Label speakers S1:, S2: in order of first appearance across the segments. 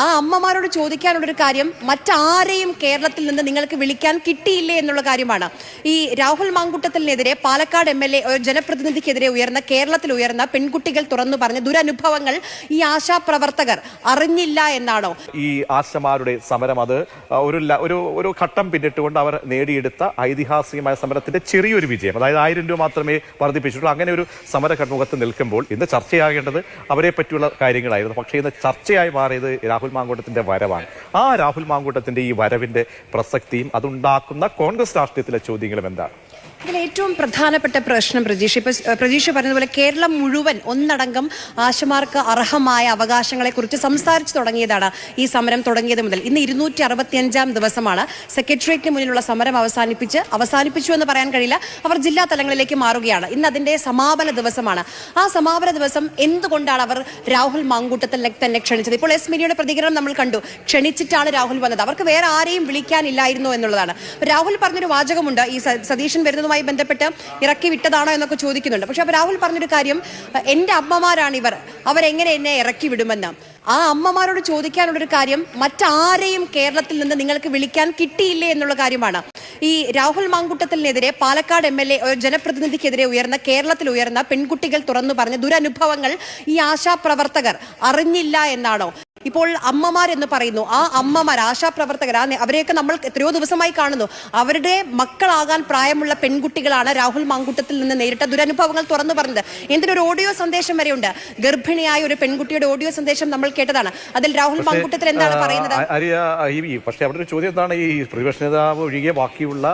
S1: ആ അമ്മമാരോട് ചോദിക്കാനുള്ളൊരു കാര്യം മറ്റാരെയും കേരളത്തിൽ നിന്ന് നിങ്ങൾക്ക് വിളിക്കാൻ കിട്ടിയില്ലേ എന്നുള്ള കാര്യമാണ്. ഈ രാഹുൽ മാങ്കുട്ടത്തിനെതിരെ പാലക്കാട് എം എൽ എ ജനപ്രതിനിധിക്കെതിരെ ഉയർന്ന കേരളത്തിൽ ഉയർന്ന പെൺകുട്ടികൾ തുറന്നു പറഞ്ഞ ദുരനുഭവങ്ങൾ ഈ ആശാപ്രവർത്തകർ അറിഞ്ഞില്ല എന്നാണോ?
S2: ഈ ആശമാരുടെ സമരം അത് ഒരു ഒരു ഘട്ടം പിന്നിട്ടുകൊണ്ട് അവർ നേടിയെടുത്ത ഐതിഹാസികമായ സമരത്തിന്റെ ചെറിയൊരു വിജയം അതായത് ആയിരം രൂപ മാത്രമേ വർദ്ധിപ്പിച്ചിട്ടുള്ളൂ. അങ്ങനെ ഒരു സമര ഘട്ടമുഖത്ത് നിൽക്കുമ്പോൾ ഇന്ന് ചർച്ചയാകേണ്ടത് അവരെ പറ്റിയുള്ള കാര്യങ്ങളായിരുന്നു. പക്ഷേ ഇന്ന് ചർച്ചയായി മാറിയത് രാഹുൽ മാങ്കൂട്ടത്തിന്റെ വരവാണ്. ആ രാഹുൽ മാങ്കൂട്ടത്തിന്റെ ഈ വരവിന്റെ പ്രസക്തിയും അതുണ്ടാക്കുന്ന കോൺഗ്രസ് രാഷ്ട്രീയത്തിലെ ചോദ്യങ്ങളും എന്താണ്?
S1: ഇതിൽ ഏറ്റവും പ്രധാനപ്പെട്ട പ്രശ്നം പ്രജീഷ് ഇപ്പൊ പ്രതീക്ഷ പറഞ്ഞതുപോലെ കേരളം മുഴുവൻ ഒന്നടങ്കം ആശമാർക്ക് അർഹമായ അവകാശങ്ങളെ കുറിച്ച് സംസാരിച്ചു തുടങ്ങിയതാണ് ഈ സമരം തുടങ്ങിയത് മുതൽ. ഇന്ന് ഇരുന്നൂറ്റി അറുപത്തിയഞ്ചാം ദിവസമാണ് സെക്രട്ടേറിയറ്റിന് മുന്നിലുള്ള സമരം അവസാനിപ്പിച്ച് അവസാനിപ്പിച്ചു എന്ന് പറയാൻ കഴിയില്ല. അവർ ജില്ലാ തലങ്ങളിലേക്ക് മാറുകയാണ്. ഇന്ന് അതിന്റെ സമാപന ദിവസമാണ്. ആ സമാപന ദിവസം എന്തുകൊണ്ടാണ് അവർ രാഹുൽ മാങ്കൂട്ടത്തിൽ തന്നെ ക്ഷണിച്ചത്? ഇപ്പോൾ എസ് മിനിയുടെ പ്രതികരണം നമ്മൾ കണ്ടു. ക്ഷണിച്ചിട്ടാണ് രാഹുൽ വന്നത്. അവർക്ക് വേറെ ആരെയും വിളിക്കാനില്ലായിരുന്നു എന്നുള്ളതാണ്. രാഹുൽ പറഞ്ഞൊരു വാചകമുണ്ട് ഈ സതീശൻ സതീശൻ വരുന്നതുമായി ബന്ധപ്പെട്ട് ഇറക്കി വിട്ടതാണോ എന്നൊക്കെ ചോദിക്കുന്നുണ്ട്. പക്ഷെ അപ്പൊ രാഹുൽ പറഞ്ഞൊരു കാര്യം എന്റെ അമ്മമാരാണ് ഇവർ. അവരെങ്ങനെ എന്നെ ഇറക്കി വിടുമെന്ന്. ആ അമ്മമാരോട് ചോദിക്കാനുള്ളൊരു കാര്യം മറ്റാരെയും കേരളത്തിൽ നിന്ന് നിങ്ങൾക്ക് വിളിക്കാൻ കിട്ടിയില്ലേ എന്നുള്ള കാര്യമാണ്. ഈ രാഹുൽ മാങ്കുട്ടത്തിനെതിരെ പാലക്കാട് എം എൽ എ ജനപ്രതിനിധിക്കെതിരെ ഉയർന്ന കേരളത്തിൽ ഉയർന്ന പെൺകുട്ടികൾ തുറന്നു പറഞ്ഞ ദുരനുഭവങ്ങൾ ഈ ആശാപ്രവർത്തകർ അറിഞ്ഞില്ല എന്നാണോ? ഇപ്പോൾ അമ്മമാർ എന്ന് പറയുന്നു. ആ അമ്മമാർ ആശാപ്രവർത്തകർ ആ അവരെയൊക്കെ നമ്മൾ എത്രയോ ദിവസമായി കാണുന്നു. അവരുടെ മക്കളാകാൻ പ്രായമുള്ള പെൺകുട്ടികളാണ് രാഹുൽ മാങ്കുട്ടത്തിൽ നിന്ന് നേരിട്ട ദുരനുഭവങ്ങൾ തുറന്നു പറഞ്ഞത്. എന്തിനൊരു ഓഡിയോ സന്ദേശം വരെയുണ്ട്? ഗർഭിണിയായ ഒരു പെൺകുട്ടിയുടെ ഓഡിയോ സന്ദേശം നമ്മൾ കേട്ടതാണ്. അതിൽ രാഹുൽ മാങ്കുട്ടത്തിൽ എന്താണ് പറയുന്നത്?
S2: പക്ഷേ അവിടെ ഒരു ചോദ്യം എന്താണ്? ഈ പ്രതിപക്ഷ നേതാവ് ഒഴികെ ബാക്കിയുള്ള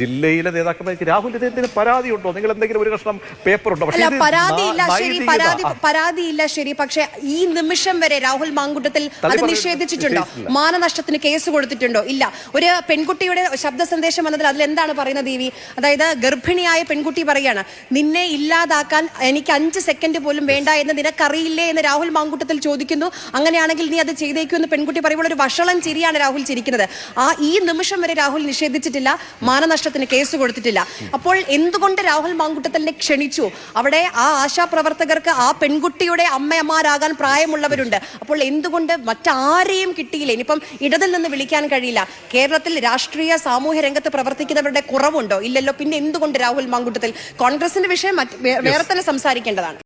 S2: ജില്ലയിലെ നേതാക്കന്മാർക്ക് രാഹുൽ ഇത് പരാതി ഉണ്ടോ നിങ്ങൾ എന്തെങ്കിലും ഒരു കഷ്ണം പേപ്പർ ഉണ്ടോ?
S1: പരാതിയില്ല ശരി. പരാതി പരാതിയില്ല ശരി. പക്ഷേ ഈ നിമിഷം വരെ രാഹുൽ മാങ്കുട്ടത്തിൽ അത് നിഷേധിച്ചിട്ടുണ്ടോ. മാനനഷ്ടത്തിന് കേസ് കൊടുത്തിട്ടുണ്ടോ? ഇല്ല. ഒരു പെൺകുട്ടിയുടെ ശബ്ദ സന്ദേശം വന്നതിൽ അതിൽ എന്താണ് പറയുന്നത് ദേവി? അതായത് ഗർഭിണിയായ പെൺകുട്ടി പറയാണ് നിന്നെ ഇല്ലാതാക്കാൻ എനിക്ക് അഞ്ച് സെക്കൻഡ് പോലും വേണ്ട എന്ന് നിനക്കറിയില്ലേ? എന്ന് രാഹുൽ മാങ്കുട്ടത്തിൽ ചോദിക്കുന്നു. അങ്ങനെയാണെങ്കിൽ നീ അത് ചെയ്തേക്കൂ എന്ന് പെൺകുട്ടി പറയുമ്പോൾ ഒരു വഷളം ചിരിയാണ് രാഹുൽ ചിരിക്കുന്നത്. ആ ഈ നിമിഷം വരെ രാഹുൽ നിഷേധിച്ചിട്ടില്ല മാനനഷ്ടത്തിന് കേസ് കൊടുത്തിട്ടില്ല. അപ്പോൾ എന്തുകൊണ്ട് രാഹുൽ മാങ്കുട്ടത്തലിനെ ക്ഷണിച്ചു? അവിടെ ആ ആശാപ്രവർത്തകർക്ക് ആ പെൺകുട്ടിയുടെ അമ്മയമാരാകാൻ പ്രായമുള്ളവരുണ്ട്. അപ്പോൾ എന്തുകൊണ്ട് മറ്റാരെയും കിട്ടിയില്ല. ഇനിയിപ്പം ഇടതിൽ നിന്ന് വിളിക്കാൻ കഴിയില്ല. കേരളത്തിൽ രാഷ്ട്രീയ സാമൂഹ്യ രംഗത്ത് പ്രവർത്തിക്കുന്നവരുടെ കുറവുണ്ടോ? ഇല്ലല്ലോ. പിന്നെ എന്തുകൊണ്ട് രാഹുൽ മാങ്കുട്ടത്തിൽ? കോൺഗ്രസിന്റെ വിഷയം വേറെ തന്നെ സംസാരിക്കേണ്ടതാണ്.